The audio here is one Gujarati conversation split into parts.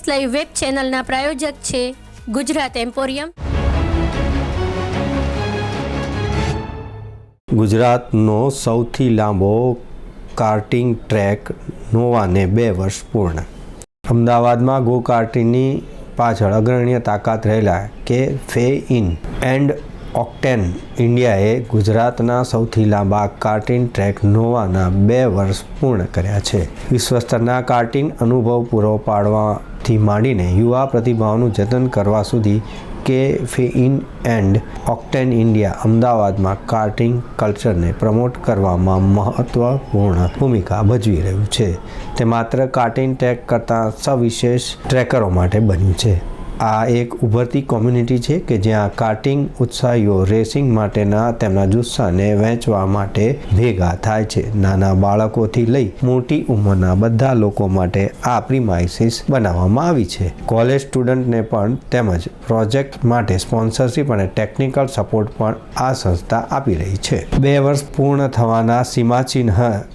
સ્પોર્ટ્સ લાઈવ વેબ ચેનલના પ્રાયોજક છે ગુજરાત એમ્પોરિયમ. ગુજરાતનો સૌથી લાંબો કાર્ટિંગ ટ્રેક નોવાને બે વર્ષ પૂર્ણ. અમદાવાદમાં ગો કાર્ટિંગની પાછળ અગ્રણીય તાકાત રહેલા કે ફે ઇન એન્ડ ઓક્ટેન ઇન્ડિયાએ ગુજરાતના સૌથી લાંબા કાર્ટિંગ ટ્રેક નોવાના બે વર્ષ પૂર્ણ કર્યા છે. વિશ્વસ્તરના કાર્ટિંગ અનુભવ પૂરો પાડવાથી માંડીને યુવા પ્રતિભાઓનું જતન કરવા સુધી કે ફેઇન એન્ડ ઓક્ટેન ઇન્ડિયા અમદાવાદમાં કાર્ટિંગ કલ્ચરને પ્રમોટ કરવામાં મહત્વપૂર્ણ ભૂમિકા ભજવી રહ્યું છે. તે માત્ર કાર્ટિંગ ટ્રેક કરતાં સવિશેષ ટ્રેકરો માટે બન્યું છે. આ એક ઉભરતી કોમ્યુનિટી છે કે જ્યાં કાર્ટિંગ ઉત્સાહીઓ રેસિંગ માટેના તેમના જુસ્સાને વહેંચવા માટે ભેગા થાય છે. નાના બાળકોથી લઈ મોટી ઉંમરના બધા લોકો માટે આ પ્રિમાઇસીસ બનાવવામાં આવી છે. કોલેજ સ્ટુડન્ટને પણ તેમજ પ્રોજેક્ટ માટે સ્પોન્સરશિપ અને ટેકનિકલ સપોર્ટ પણ આ સંસ્થા આપી રહી છે. બે વર્ષ પૂર્ણ થવાના સીમાચિહ્ન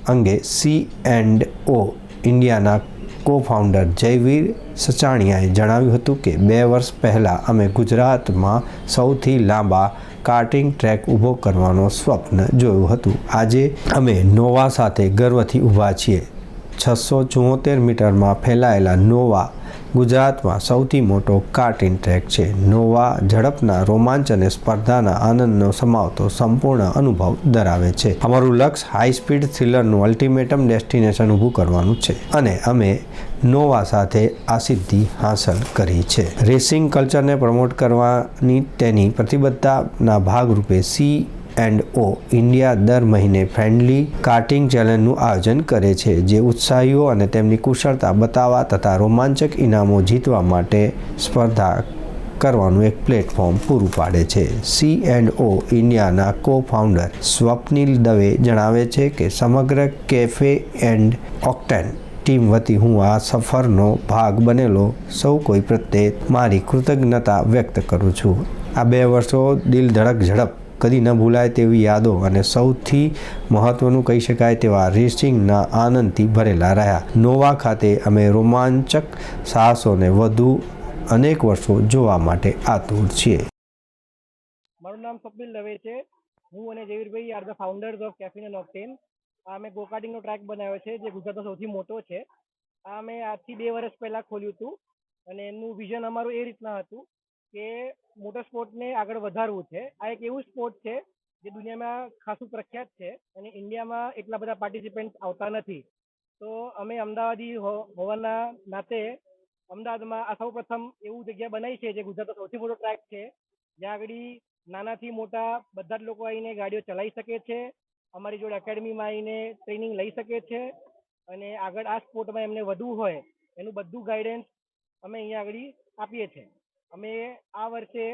અંગે સી એન્ડ ઓ ઇન્ડિયાના કો ફાઉન્ડર જયવીર સચાણિયાએ જણાવ્યું હતું કે બે વર્ષ પહેલાં અમે ગુજરાતમાં સૌથી લાંબા કાર્ટિંગ ટ્રેક ઊભો કરવાનો સ્વપ્ન જોયું હતું. આજે અમે નોવા સાથે ગર્વથી ઊભા છીએ. છસો ચુમ્મોતેર મીટરમાં ફેલાયેલા નોવા ગુજરાતમાં સૌથી મોટો કાર્ટ ટ્રેક છે. નોવા ઝડપના રોમાંચ અને સ્પર્ધાના આનંદનો સમાવતો સંપૂર્ણ અનુભવ ધરાવે છે. અમારું લક્ષ્ય હાઈ સ્પીડ થ્રિલરનું અલ્ટિમેટમ ડેસ્ટિનેશન ઊભું કરવાનું છે અને અમે નોવા સાથે આ સિદ્ધિ હાંસલ કરી છે. રેસિંગ કલ્ચરને પ્રમોટ કરવાની તેની પ્રતિબદ્ધતાના ભાગરૂપે સી એન્ડ ઓ ઇન્ડિયા દર મહિને ફ્રેન્ડલી કાર્ટિંગ ચેલેન્જનું આયોજન કરે છે, જે ઉત્સાહીઓ અને તેમની કુશળતા બતાવવા તથા રોમાંચક ઇનામો જીતવા માટે સ્પર્ધા કરવાનું એક પ્લેટફોર્મ પૂરું પાડે છે. સી એન્ડ ઓ ઇન્ડિયાના કો ફાઉન્ડર સ્વપ્નિલ દવે જણાવે છે કે, સમગ્ર કેફે એન્ડ ઓક્ટેન ટીમ વતી હું આ સફરનો ભાગ બનેલો સૌ કોઈ પ્રત્યે મારી કૃતજ્ઞતા વ્યક્ત કરું છું. આ બે વર્ષો દિલ ધડક ઝડપ કદી ન ભૂલાય તેવી યાદો અને સૌથી મહત્વનું કહી શકાય તેવા રેસિંગના આનંદથી ભરેલા રહ્યા. નોવા ખાતે અમે રોમાંચક સાહસોને વધુ અનેક વર્ષો જોવા માટે આતુર છીએ. મારું નામ કપિલ દવે છે. હું અને Jayvirbhai are the founders of Caffeine and Octane આ મેં ગોકાર્ટિંગનો ટ્રેક બનાવ્યો છે, જે ગુજરાતનો સૌથી મોટો છે. આ મેં આજથી બે વર્ષ પહેલાં ખોલ્યું હતું અને એનું વિઝન અમારું એ રીતના હતું કે મોટર સ્પોર્ટને આગળ વધારવું છે. આ એક એવું સ્પોર્ટ છે જે દુનિયામાં ખાસું પ્રખ્યાત છે અને ઇન્ડિયામાં એટલા બધા પાર્ટિસિપેન્ટ આવતા નથી. તો અમે અમદાવાદી હોવાના નાતે અમદાવાદમાં આ સૌ પ્રથમ એવું જગ્યા બનાવી છે જે ગુજરાતનો સૌથી મોટો ટ્રેક છે. જ્યાં આગળ નાનાથી મોટા બધા જ લોકો આવીને ગાડીઓ ચલાવી શકે છે. અમારી જોડે એકેડમીમાં આવીને ટ્રેનિંગ લઈ શકે છે. અને આગળ આ સ્પોર્ટમાં એમને વધવું હોય એનું બધું ગાઈડન્સ અમે અહીંયા આગળ આપીએ છીએ. અમે આ વર્ષે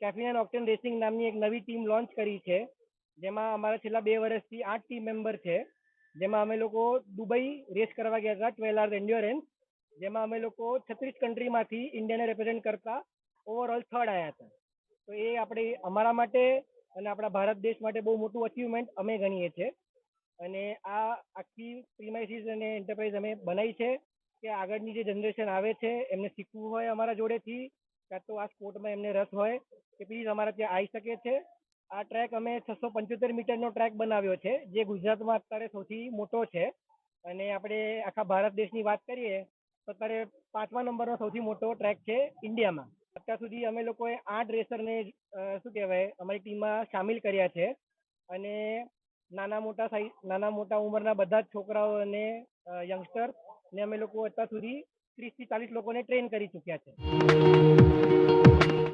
કેફિયન ઓક્ટેન રેસિંગ નામની એક નવી ટીમ લોન્ચ કરી છે. જેમાં અમારા છેલ્લા બે વર્ષથી આઠ ટીમ મેમ્બર છે. જેમાં અમે લોકો દુબઈ રેસ કરવા ગયા હતા ટ્વેલ્વ આર્સ એન્ડ્યોરન્સ જેમાં અમે લોકો છત્રીસ કન્ટ્રીમાંથી ઇન્ડિયાને રિપ્રેઝેન્ટ કરતા ઓવરઓલ થર્ડ આવ્યા હતા. તો એ આપણે અમારા માટે અને આપણા ભારત દેશ માટે બહુ મોટું અચીવમેન્ટ અમે ગણીએ છીએ. અને આ આખી પ્રીમાઇસીસ અને એન્ટરપ્રાઇઝ અમે બનાવી છે કે આગળની જે જનરેશન આવે છે, એમને શીખવું હોય અમારા જોડેથી કાં તો આ સ્પોર્ટમાં એમને રસ હોય કે પ્લીઝ અમારા ત્યાં આવી શકે છે. આ ટ્રેક અમે છસો પંચોતેર મીટરનો ટ્રેક બનાવ્યો છે, જે ગુજરાતમાં અત્યારે સૌથી મોટો છે. અને આપણે આખા ભારત દેશની વાત કરીએ, તો અત્યારે પાંચમા નંબરનો સૌથી મોટો ટ્રેક છે ઇન્ડિયામાં. અત્યાર સુધી અમે લોકોએ આઠ રેસરને શું કહેવાય, અમારી ટીમમાં સામેલ કર્યા છે. અને નાના મોટા સાઈઝ નાના મોટા ઉંમરના બધા જ છોકરાઓ અને યંગસ્ટર ને અમે લોકો અત્યાર સુધી ત્રીસથી ચાલીસ લોકોને ટ્રેન કરી ચૂક્યા છે. thank you